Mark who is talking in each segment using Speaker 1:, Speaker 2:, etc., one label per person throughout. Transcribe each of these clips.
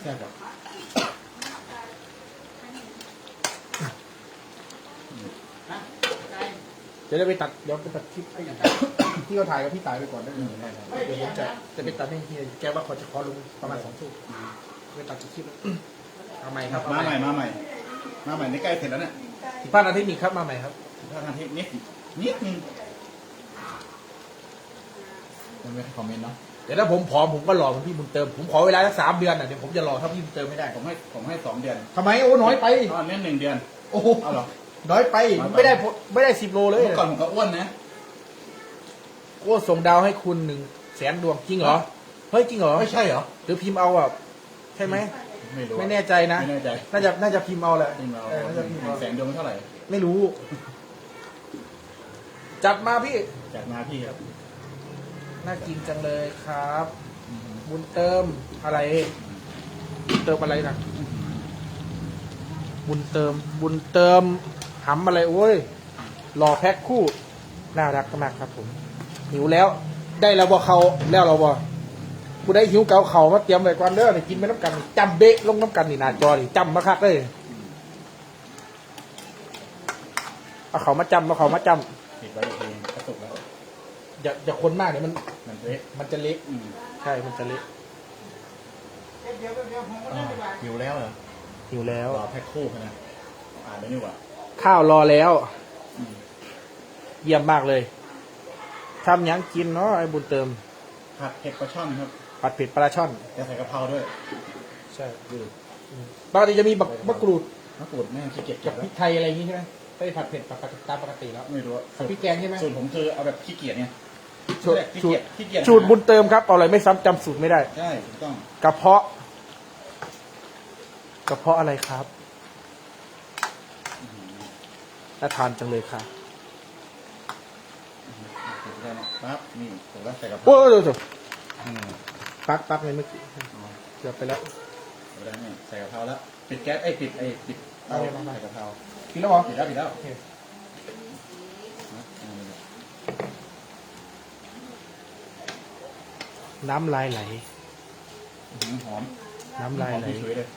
Speaker 1: แซ่บอะ
Speaker 2: จะได้ไปตัดเดี๋ยวไปตัดคลิปให้ที่เขาถ่ายกับพี่ตายไปก่อนได้
Speaker 1: อื
Speaker 2: เล
Speaker 1: ม
Speaker 2: ย
Speaker 1: ได้ครับ
Speaker 2: เดี๋ยวผมจะจะไปตัดให้เฮียแกว่าเขาจะขอลงประมาณสองทุ่มไปตัดคลิปเอาใหม่ครับเอา
Speaker 1: มา
Speaker 2: ให
Speaker 1: ให
Speaker 2: ม่
Speaker 1: ม่มาใหม่ มาใหม่นี่ใกล้เสร็จแล้วเนี่ย
Speaker 2: สิบห้านาทีมีครับมาใหม่ครับ
Speaker 1: ถ้าทางที่นิดนิดนึงมันไม่คอมเมนต์เนาะ
Speaker 2: เดี๋ยวถ้าผมผอมผมก็รอเหมือนพี่บุญเติม ผมขอเวลาสักสามเดือนน่ะเดี๋ยวผมจะรอถ้าพี่บุญเติมไม่ได้
Speaker 1: ผมให้ผมให้สองเดือน
Speaker 2: ทำไมโอ้น้อยไป
Speaker 1: ตอนนี้หนึ่งเดือน
Speaker 2: โอ้โห
Speaker 1: เอาเหรอ
Speaker 2: น้อยไป
Speaker 1: น้อยไป
Speaker 2: ไม่ได้ผมไม่ได้สิบโลเลย
Speaker 1: เมื่อก่อนผมก็อ้วนนะ
Speaker 2: โอ้ส่งดาวให้คุณหนึ่งแสนดวงจริงเหรอเฮ้ยจริงเหรอ
Speaker 1: ไม่ใช่เหรอ
Speaker 2: หรือพิมพ์เอาอะใช่ไหม
Speaker 1: ไม่รู้
Speaker 2: ไม่แน่ใจนะ
Speaker 1: ไม่แน่ใจ
Speaker 2: น่าจะน่าจะพิมพ์เอาแหละ
Speaker 1: จริงเรา
Speaker 2: เออน่าจะพิมพ์เอา
Speaker 1: แสนดวงเท่าไหร่
Speaker 2: ไม่รู้ จัดมาพี่
Speaker 1: จากมาพี่ครับ
Speaker 2: น่ากินจังเลยครับ บุญเติมอะไรบุญเติมอะไรนะบุญเติม บุญเติมหำอะไรโอ้ยรอแพ็คคู่ น่ารักมากครับ ผม หิวแล้ว ได้แล้วบ่เขาแล้วเราบ่กูได้หิวเกาเขามาเตรียมไว้ก่อนเด้อนี่กินไปน้ำกันนี่จำเบะลงน้ำกันนี่หน้าจอนี่จำมาคักเลยเอาเขามาจำเอาเขามาจ
Speaker 1: ปิดไว้อีกทีกระตุกแล้วำ
Speaker 2: อย่าอย่าคนมากเดี๋ยวมัน
Speaker 1: มันเละ
Speaker 2: มันจะเละ
Speaker 1: อืม
Speaker 2: ใช่มันจะเละ
Speaker 1: อ่าหิวแล้วเหรอ
Speaker 2: หิวแล้ว
Speaker 1: รอแพ็คคู่นะอ่านได้นี่หว่า
Speaker 2: ข้าวรอแล้ว
Speaker 1: อืม
Speaker 2: เยี่ยมมากเลยทำหยังกินเนาะไอ้บุญเติม
Speaker 1: ผัดเผ็ดปลาช่อนครับ
Speaker 2: ผัดเผ็ดปลาช่อน
Speaker 1: จะใส่กะเพราด้วย
Speaker 2: ใช่
Speaker 1: ดู
Speaker 2: ปกติจะมีบักมะกรูด
Speaker 1: มะกรูดแม่งขี้เกียจ
Speaker 2: กั
Speaker 1: เก็
Speaker 2: บบพ
Speaker 1: แล้
Speaker 2: ริ
Speaker 1: ว
Speaker 2: กไทยอะไรอย่างงี้ใช่ไหมไม่ได้ผัดเผ็ดปกติตามปกติแล้ว
Speaker 1: ไม่รู้อะ
Speaker 2: พริกแกงใช่ไหม
Speaker 1: สูตรผมคือเอาแบบขี้เกียจไง
Speaker 2: สูตร
Speaker 1: ขี้
Speaker 2: สู
Speaker 1: เกี
Speaker 2: ต
Speaker 1: ย
Speaker 2: ร
Speaker 1: จขี้เกียจ
Speaker 2: สูตรบุญเติมครับเอาอะไรไม่ซ้ำจำสูตรไม่ได้
Speaker 1: ใช่ถูกต้อง
Speaker 2: กระเพาะ กระเพาะอะไรครับน่าทานจังเลยค่ะ
Speaker 1: ถูกต้องปั๊บนี่ผมก็ใส่กะเพรา
Speaker 2: โอ้ยเดี๋ยวเดี๋ยว
Speaker 1: อืม
Speaker 2: ปักปักเลยเมื่อกี้
Speaker 1: อ๋อ
Speaker 2: เกือบไปแล้ว
Speaker 1: เอาได้เนี่ยใส่กะเพราแล้วปิดแก๊สไอ้ยปิดไอ้ปิดเตา
Speaker 2: เอาเลยมา
Speaker 1: ใส่กะเพรา
Speaker 2: กินแล้วเหรอ
Speaker 1: ปิดแล้วปิดแล้ว
Speaker 2: โอเค
Speaker 1: นะเอาเลย
Speaker 2: น้ำลายไหล
Speaker 1: อื้อหือหอม
Speaker 2: น้ำลายไหล
Speaker 1: หอมฉุยๆเลย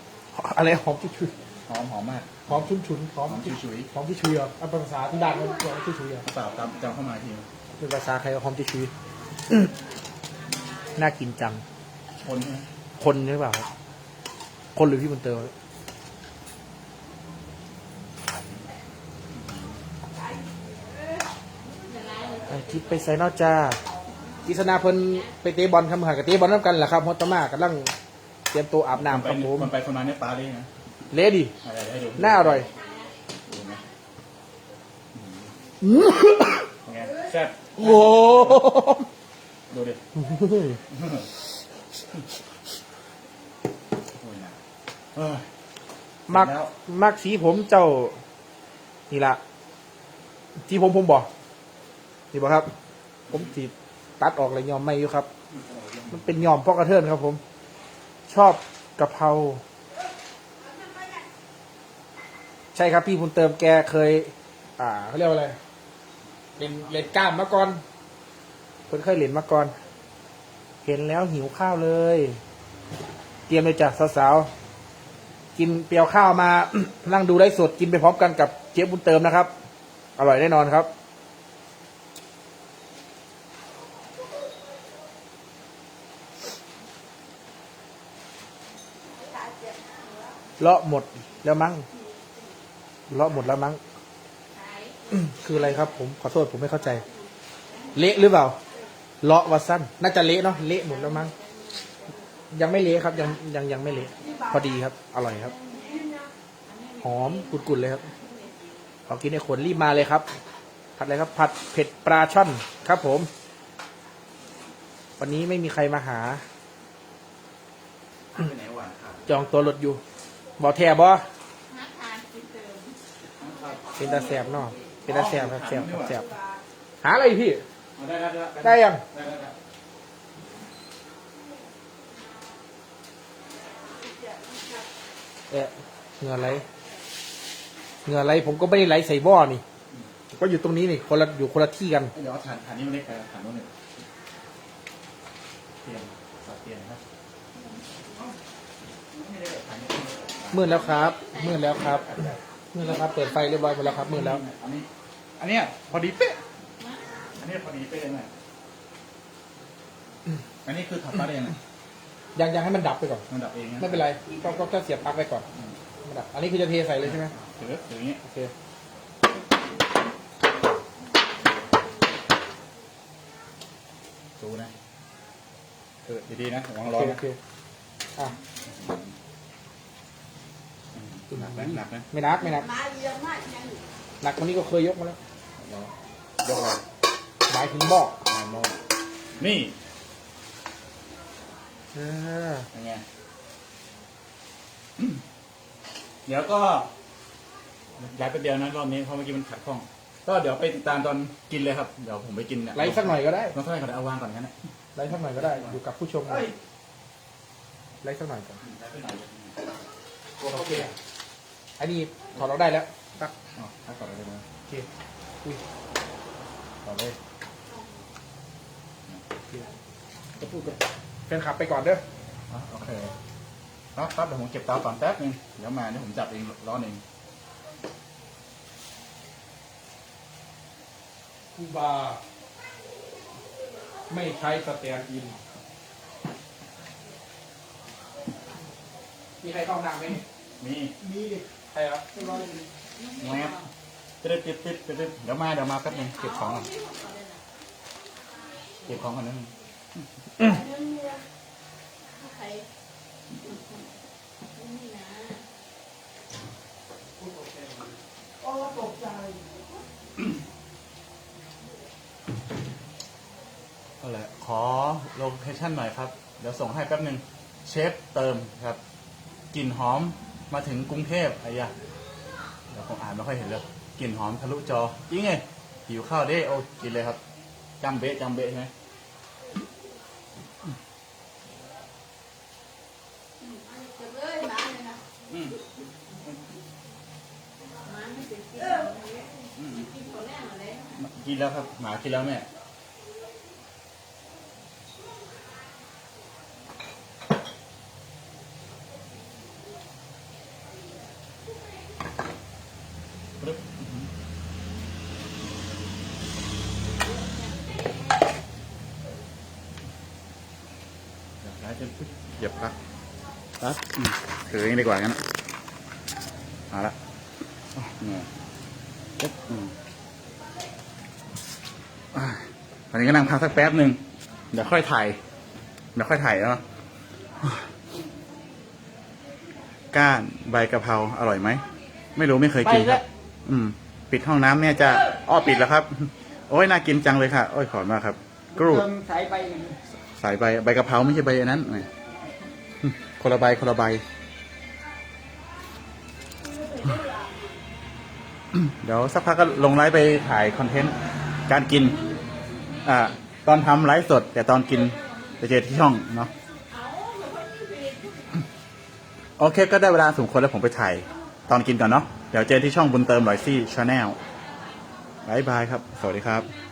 Speaker 2: อะไรหอมชุย
Speaker 1: หอมหอมมาก
Speaker 2: ๆหอมชุนชุนๆหอม
Speaker 1: หอมฉุย
Speaker 2: หอมชุยๆเหรอเอาภาษาที่ด่านมันหอมชุยๆเหรอ
Speaker 1: ๆเปล่าจำจำเข้ามาที
Speaker 2: เป็นภาษาใครเอาหอมชุยๆน่ากินจัง
Speaker 1: ชนใช่ไหม
Speaker 2: คนใช่เปล่าครับคนหรือพี่บุญเติมไอ้ทิปไปไซนอจ้า กิษณาเพิ่นไปเตะบอลทำหากับเตะบอลน้ำกันแหละครับฮอตตามากำลังเตรียมตัวอาบน้ำ
Speaker 1: ไป
Speaker 2: ครับผม
Speaker 1: คนไปคนมาเนี่ยปลาเลยนะ
Speaker 2: เละดิ
Speaker 1: อะไรให้ดู
Speaker 2: น่าอร่อย
Speaker 1: ดูไหม
Speaker 2: อื้อ
Speaker 1: เป็นไงแซ่บ
Speaker 2: โอ้โห
Speaker 1: ดูดิโอ้ยนะเออ
Speaker 2: มัก
Speaker 1: แล้ว
Speaker 2: มักสีผมเจ้า นี่ละสีผมผมบอกนี่บอกครับ ผมสี ตัดออกเลยยอมไม่อยู่ครับ มันเป็นยอมพ่อกระเทินครับ ผม ชอบกะเพราใช่ครับพี่บุญเติมแกเคย อ่าเขาเรียกว่าอะไรเล่นเล่นกล้ามมาก่อนเพิ่นเคยเล่นมาก่อน เห็นแล้วหิวข้าวเลย เตรียมเลยจ้ะสาวๆกินเปียวข้าวมา นั่งดูไลฟ์สดกินไปพร้อมกันกับเจ๊บุญเติมนะครับ อร่อยแน่นอนครับ เลาะหมดแล้วมั้งเลาะหมดแล้วมั้งคืออะไรครับ ผมขอโทษผมไม่เข้าใจ เละหรือเปล่าเลาะวัดสั้นน่าจะเละเนาะเละหมดแล้วมั้งยังไม่เละครับ ยังยังยังไม่เละพอดีครับ อร่อยครับ หอมกุดๆเลยครับขอกินในขนรีบมาเลยครับ ผัดอะไรครับ ผัดเผ็ดปลาช่อนครับ ผม วันนี้ไม่มีใครมาหา
Speaker 1: ไปไหนหวานครับ
Speaker 2: จองตัวรถอยู่ บอแทบอ
Speaker 3: นักทานคือเติม
Speaker 2: เป็นตาแสบเนาะเป็นตาแสบครับแสบครับแสบหาอะไรพี่
Speaker 1: เอาได้แล้ว
Speaker 2: ได้ยัง
Speaker 1: ได้แล้วได้แล้ว
Speaker 2: เอะเหงื่อไหลเหงื่อไหลผมก็ไม่ได้ไหลใส่บ่อนี่ ก็อยู่ตรงนี้นี่คนละอยู่คนละที่กัน
Speaker 1: เดี๋ยวเอาฐานฐานนี้มันเล็กไปฐานโน้นหนึ่งเตียงสับเตียงครับ
Speaker 2: มืด แล้วครับ มืดแล้วครับมืดแล้วครับ เปิดไฟเรียบร้อยหมดแล้วครับมืดแล้ว
Speaker 1: อันนี้ อันเนี้ยพอดีเป๊ะ อันนี้พอดีเป๊ะเลยอันนี้คือถัดมาได้ยังไง
Speaker 2: ยังยังให้มันดับไปก่อน
Speaker 1: มันดับเองนะ
Speaker 2: ไม่เป็นไรก็ก็แค่เสียบปลั๊กไปก่อนมันดับ อันนี้คือจะเทใส่เลยใช่ไหม
Speaker 1: ถือถืออย่างนี้
Speaker 2: โอเค
Speaker 1: ดูนะเออดีๆนะระวัง
Speaker 2: โอ
Speaker 1: ร้อ
Speaker 2: เคนโอ
Speaker 1: นะ
Speaker 2: เคอะ
Speaker 1: หนักนะหนักนะ
Speaker 2: ไม่นักไม่นัก
Speaker 3: มาเยอะมากยัง
Speaker 2: หนักวันนี้ก็เคยยกมาแล้ว
Speaker 1: ยกอะไร
Speaker 2: หมายถึงบอก
Speaker 1: อ่ามองนี่
Speaker 2: อ่า
Speaker 1: ยังไงอืมเดี๋ยวก็ย้ายไปเดียวนะรอบนี้เพราะเมื่อกี้มันขัดข้อง ก็เดี๋ยวไปติดตามตอนกินเลยครับ เดี๋ยวผมไปกินเนี่ย
Speaker 2: ไลฟ์สักหน่อยก็ได้
Speaker 1: ต้องเท่าไหร่ก่อนเอาวางก่อนกันนะ
Speaker 2: ไลฟ์สักหน่อยก็ได้ อยู่กับผู้ชมหน่อยไลฟ์สักหน่อยก่อน
Speaker 1: ย้ายไปหน่อย
Speaker 2: โอเค อันนี้ถอดเราได้แล้วตัก
Speaker 1: อ๋อถ้าก่อนเลยนะ
Speaker 2: โอเคอุ้ย
Speaker 1: ต่อเลย
Speaker 2: จะพูดกับแฟนคลับไปก่อนเด้อ
Speaker 1: อ๋อโอเคครับครับเดี๋ยวผมเก็บเตาก่อนแป๊บนึงเดี๋ยวมาเดี๋ยวผมจับเองร้อนเอง
Speaker 2: คูบา ไม่ใช้สเตียนอิน มีใครเข้าห้องน้ำไหม
Speaker 1: มี
Speaker 2: มีดิ ใครครับไม่ร้อย
Speaker 1: แงบติดติดติดติดติดเดี๋ยวมาเดี๋ยวมาแป๊บนึงเก็บของก่อนเก็บของก่อนนิดนึง
Speaker 3: ใครนี่นะ
Speaker 2: โอ้ตกใจ
Speaker 1: ก็เลยขอโลเคชั่นหน่อยครับ เดี๋ยวส่งให้แป๊บนึง เชฟเติมครับกลิ่นหอม มาถึงกรุงเทพไอ้ยะเดี๋ยวผมอ่านไม่ค่อยเห็นเลยกลิ่นหอมทะลุจอจริงไงหิวข้าวเด้โอ้กินเลยครับจำเบะจำเบะใช่ไหม
Speaker 3: จะเอ้ยมาเลยนะ
Speaker 1: อืม
Speaker 3: มาไม่ติดกิน
Speaker 1: อืม
Speaker 3: กินคนแรกอะไร
Speaker 1: กินแล้วครับหมากินแล้วแม่ ปึ๊บอื้อหือเดี๋ยวย้ายเป็นปึ๊บเหยียบครับครับถือเองดีกว่างั้นอะมาละอ๋อเนี่ยปึ๊บอืมอะตอนนี้ก็นั่งพักสักแป๊บหนึ่งเดี๋ยวค่อยถ่ายเดี๋ยวค่อยถ่ายเนาะก้านใบกะเพราอร่อยไหม ไม่รู้ไม่เคยกินครับ อืม ปิดห้องน้ำเนี่ยจะอ้อปิดแล้วครับ โอ้ยน่ากินจังเลยค่ะ โอ้ยขอบมากครับ กรูด
Speaker 4: เติมสายไปอย่างนี้
Speaker 1: สายใบใบกะเพราไม่ใช่ใบอันนั้นแหมคนละใบคนละใบ เดี๋ยวสักพักก็ลงไลฟ์ไปถ่ายคอนเทนต์การกิน อ่า ตอนทำไลฟ์สด แต่ตอนกินจะเจอที่ช่องเนาะโอเคก็ได้เวลาสมควรแล้วผมไปถ่าย ตอนกินก่อนเนาะ เดี๋ยวเจอที่ช่องบุญเติมหลอยซี่ชาแนลบายบายครับ สวัสดีครับ